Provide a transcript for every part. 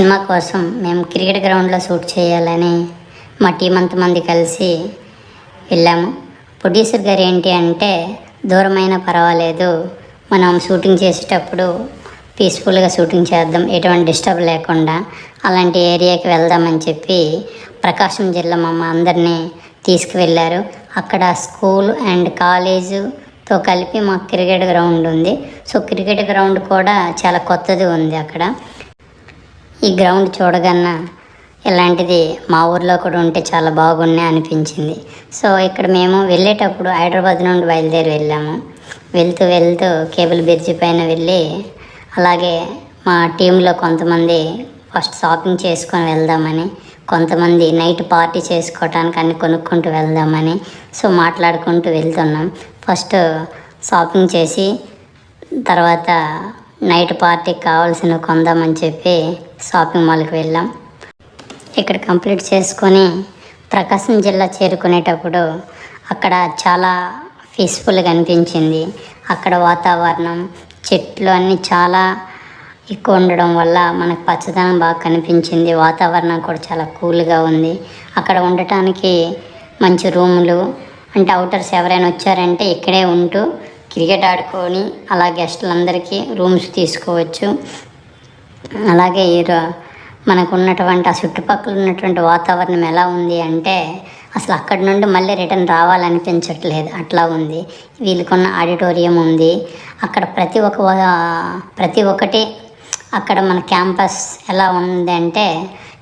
Cinema కోసం మేము cricket గ్రౌండ్లో షూట్ చేయాలని మా టీం అంతమంది కలిసి వెళ్ళాము. ప్రొడ్యూసర్ గారు ఏంటి అంటే దూరమైన పర్వాలేదు మనం షూటింగ్ చేసేటప్పుడు పీస్ఫుల్గా షూటింగ్ చేద్దాం ఎటువంటి డిస్టర్బ్ లేకుండా అలాంటి ఏరియాకి వెళ్దామని చెప్పి ప్రకాశం జిల్లా మమ్మ అందరినీ తీసుకువెళ్ళారు. అక్కడ స్కూల్ అండ్ కాలేజుతో కలిపి మా క్రికెట్ గ్రౌండ్ ఉంది. సో క్రికెట్ గ్రౌండ్ కూడా చాలా కొత్తది ఉంది అక్కడ. ఈ గ్రౌండ్ చూడగన్నా ఇలాంటిది మా ఊర్లో కూడా ఉంటే చాలా బాగున్నాయి అనిపించింది. సో ఇక్కడ మేము వెళ్ళేటప్పుడు హైదరాబాద్ నుండి బయలుదేరి వెళ్ళాము. వెళ్తూ వెళ్తూ కేబుల్ బ్రిడ్జ్ పైన వెళ్ళి అలాగే మా టీంలో కొంతమంది ఫస్ట్ షాపింగ్ చేసుకొని వెళ్దామని కొంతమంది నైట్ పార్టీ చేసుకోవటానికి అన్ని కొనుక్కుంటూ వెళ్దామని సో మాట్లాడుకుంటూ వెళ్తున్నాం. ఫస్ట్ షాపింగ్ చేసి తర్వాత నైట్ పార్టీకి కావాల్సినవి కొందామని చెప్పి షాపింగ్ మాల్కి వెళ్ళాం. ఇక్కడ కంప్లీట్ చేసుకొని ప్రకాశం జిల్లా చేరుకునేటప్పుడు అక్కడ చాలా పీస్ఫుల్గా అనిపించింది. అక్కడ వాతావరణం చెట్లు అన్నీ చాలా ఎక్కువ ఉండడం వల్ల మనకు పచ్చదనం బాగా కనిపించింది. వాతావరణం కూడా చాలా కూల్గా ఉంది. అక్కడ ఉండటానికి మంచి రూములు అంటే అవుటర్స్ ఎవరైనా వచ్చారంటే ఇక్కడే ఉంటూ క్రికెట్ ఆడుకొని అలా గెస్టులందరికీ రూమ్స్ తీసుకోవచ్చు. అలాగే ఈ మనకు ఉన్నటువంటి ఆ చుట్టుపక్కల ఉన్నటువంటి వాతావరణం ఎలా ఉంది అంటే అసలు అక్కడి నుండి మళ్ళీ రిటర్న్ రావాలనిపించట్లేదు. అట్లా ఉంది. వీళ్ళకున్న ఆడిటోరియం ఉంది. అక్కడ ప్రతి ఒక్క ప్రతి ఒక్కటి అక్కడ మన క్యాంపస్ ఎలా ఉంది అంటే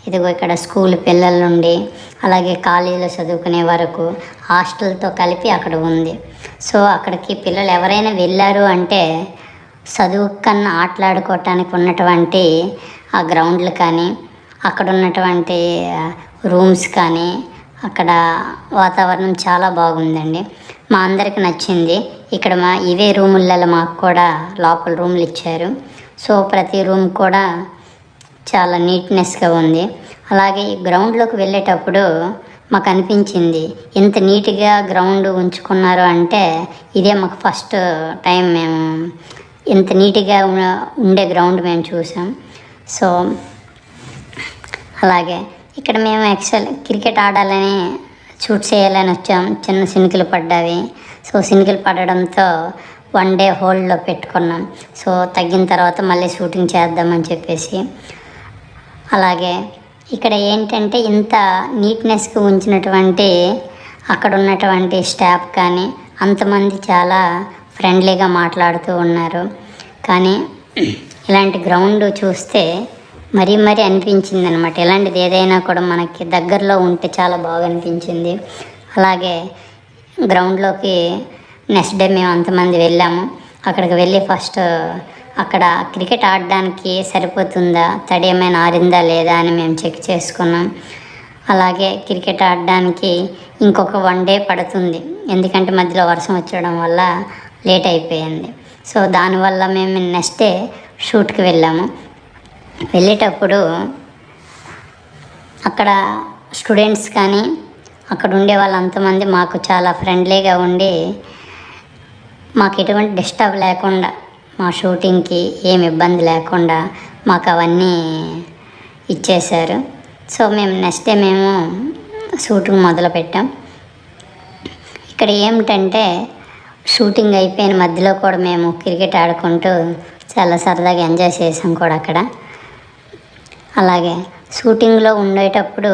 ఇదిగో ఇక్కడ స్కూల్ పిల్లల నుండి అలాగే కాలేజీలో చదువుకునే వరకు హాస్టల్తో కలిపి అక్కడ ఉంది. సో అక్కడికి పిల్లలు ఎవరైనా వెళ్ళారు అంటే చదువు కన్నా ఆటలాడుకోవటానికి ఉన్నటువంటి ఆ గ్రౌండ్లు కానీ అక్కడ ఉన్నటువంటి రూమ్స్ కానీ అక్కడ వాతావరణం చాలా బాగుందండి. మా అందరికి నచ్చింది. ఇక్కడ మా ఇవే రూములలో మాకు కూడా లోపల రూమ్లు ఇచ్చారు. సో ప్రతి రూమ్ కూడా చాలా నీట్నెస్గా ఉంది. అలాగే ఈ గ్రౌండ్లోకి వెళ్ళేటప్పుడు మాకు అనిపించింది ఇంత నీట్గా గ్రౌండ్ ఉంచుకున్నారు అంటే ఇదే మాకు ఫస్ట్ టైం మేము ఇంత నీట్గా ఉండే గ్రౌండ్ మేము చూసాం. సో అలాగే ఇక్కడ మేము యాక్చువల్ క్రికెట్ ఆడాలని షూట్ చేయాలని వచ్చాం. చిన్న సినుకులు పడ్డావి సో సినుకులు పడడంతో వన్ డే హోల్డ్లో పెట్టుకున్నాం. సో తగ్గిన తర్వాత మళ్ళీ షూటింగ్ చేద్దామని చెప్పేసి అలాగే ఇక్కడ ఏంటంటే ఇంత నీట్నెస్గా ఉంచినటువంటి అక్కడ ఉన్నటువంటి స్టాఫ్ కానీ అంతమంది చాలా ఫ్రెండ్లీగా మాట్లాడుతూ ఉన్నారు. కానీ ఇలాంటి గ్రౌండ్ చూస్తే మరీ మరీ అనిపించింది అనమాట ఇలాంటిది ఏదైనా కూడా మనకి దగ్గరలో ఉంటే చాలా బాగా అనిపించింది. అలాగే గ్రౌండ్లోకి నెక్స్ట్ డే మేము అంతమంది వెళ్ళాము. అక్కడికి వెళ్ళి ఫస్ట్ అక్కడ క్రికెట్ ఆడడానికి సరిపోతుందా? తడి ఏమైనా ఆరిందా లేదా అని మేము చెక్ చేసుకున్నాం. అలాగే క్రికెట్ ఆడడానికి ఇంకొక వన్ డే పడుతుంది. ఎందుకంటే మధ్యలో వర్షం వచ్చడం వల్ల లేట్ అయిపోయింది. సో దానివల్ల మేము నెక్స్ట్ డే షూట్కి వెళ్ళాము. వెళ్ళేటప్పుడు అక్కడ స్టూడెంట్స్ కానీ అక్కడ ఉండే వాళ్ళంతమంది మాకు చాలా ఫ్రెండ్లీగా ఉండి మాకు ఎటువంటి డిస్టర్బ్ లేకుండా మా షూటింగ్కి ఏం ఇబ్బంది లేకుండా మాకు అవన్నీ ఇచ్చేశారు. సో మేము నెక్స్ట్ డే మేము షూటింగ్ మొదలుపెట్టాం ఇక్కడ ఏమిటంటే షూటింగ్ అయిపోయిన మధ్యలో కూడా మేము క్రికెట్ ఆడుకుంటూ చాలా సరదాగా ఎంజాయ్ చేసాం కూడా అక్కడ. అలాగే షూటింగ్లో ఉండేటప్పుడు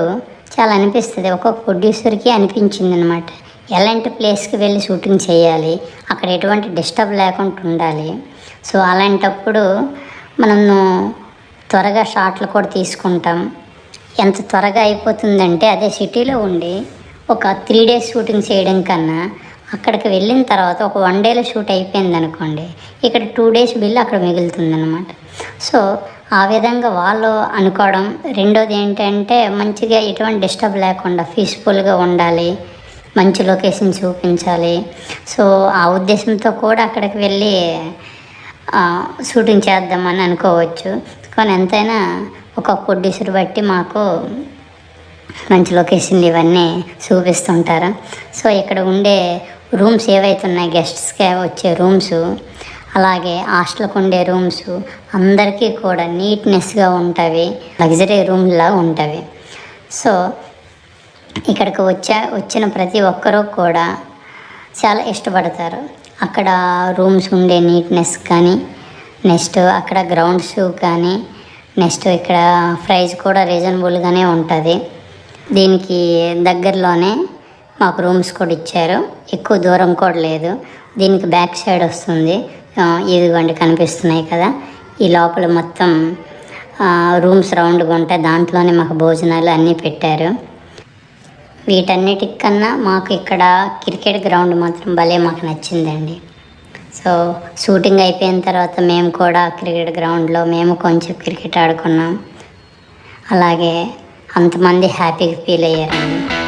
చాలా అనిపిస్తుంది. ఒక్కొక్క ప్రొడ్యూసర్కి అనిపించింది అనమాట ఎలాంటి ప్లేస్కి వెళ్ళి షూటింగ్ చేయాలి అక్కడ ఎటువంటి డిస్టర్బ్ లేకుండా ఉండాలి. సో అలాంటప్పుడు మనము త్వరగా షాట్లు కూడా తీసుకుంటాం. ఎంత త్వరగా అయిపోతుందంటే అదే సిటీలో ఉండి ఒక త్రీ డేస్ షూటింగ్ చేయడం కన్నా అక్కడికి వెళ్ళిన తర్వాత ఒక వన్ డేలో షూట్ అయిపోయింది అనుకోండి ఇక్కడ టూ డేస్ బిల్ అక్కడ మిగులుతుందన్నమాట. సో ఆ విధంగా వాళ్ళు అనుకోవడం. రెండోది ఏంటంటే మంచిగా ఎటువంటి డిస్టర్బ్ లేకుండా పీస్ఫుల్గా ఉండాలి. మంచి లొకేషన్ చూపించాలి. సో ఆ ఉద్దేశంతో కూడా అక్కడికి వెళ్ళి షూటింగ్ చేద్దామని అనుకోవచ్చు. కానీ ఎంతైనా ఒక ప్రొడ్యూసర్ బట్టి మాకు మంచి లొకేషన్లు ఇవన్నీ చూపిస్తుంటారు. సో ఇక్కడ ఉండే రూమ్స్ ఏవైతే ఉన్నాయి గెస్ట్స్కి వచ్చే రూమ్స్ అలాగే హాస్టల్కి ఉండే రూమ్స్ అందరికీ కూడా నీట్నెస్గా ఉంటవి లగ్జరీ రూమ్లా ఉంటవి సో ఇక్కడికి వచ్చా వచ్చిన ప్రతి ఒక్కరూ కూడా చాలా ఇష్టపడతారు. అక్కడ రూమ్స్ ఉండే నీట్నెస్ కానీ నెక్స్ట్ అక్కడ గ్రౌండ్స్ కానీ నెక్స్ట్ ఇక్కడ ప్రైస్ కూడా రీజనబుల్గానే ఉంటుంది. దీనికి దగ్గరలోనే మాకు రూమ్స్ కూడా ఇచ్చారు. ఎక్కువ దూరం కూడా లేదు. దీనికి బ్యాక్ సైడ్ వస్తుంది. ఇదిగోండి కనిపిస్తున్నాయి కదా. ఈ లోపల మొత్తం రూమ్స్ రౌండ్గా ఉంటాయి. దాంట్లోనే మాకు భోజనాలు అన్నీ పెట్టారు. వీటన్నిటికన్నా మాకు ఇక్కడ క్రికెట్ గ్రౌండ్ మాత్రం భలే మాకు నచ్చిందండి. సో షూటింగ్ అయిపోయిన తర్వాత మేము కూడా క్రికెట్ గ్రౌండ్లో మేము కొంచెం క్రికెట్ ఆడుకున్నాం. అలాగే అంతమంది హ్యాపీగా ఫీల్ అయ్యారండి.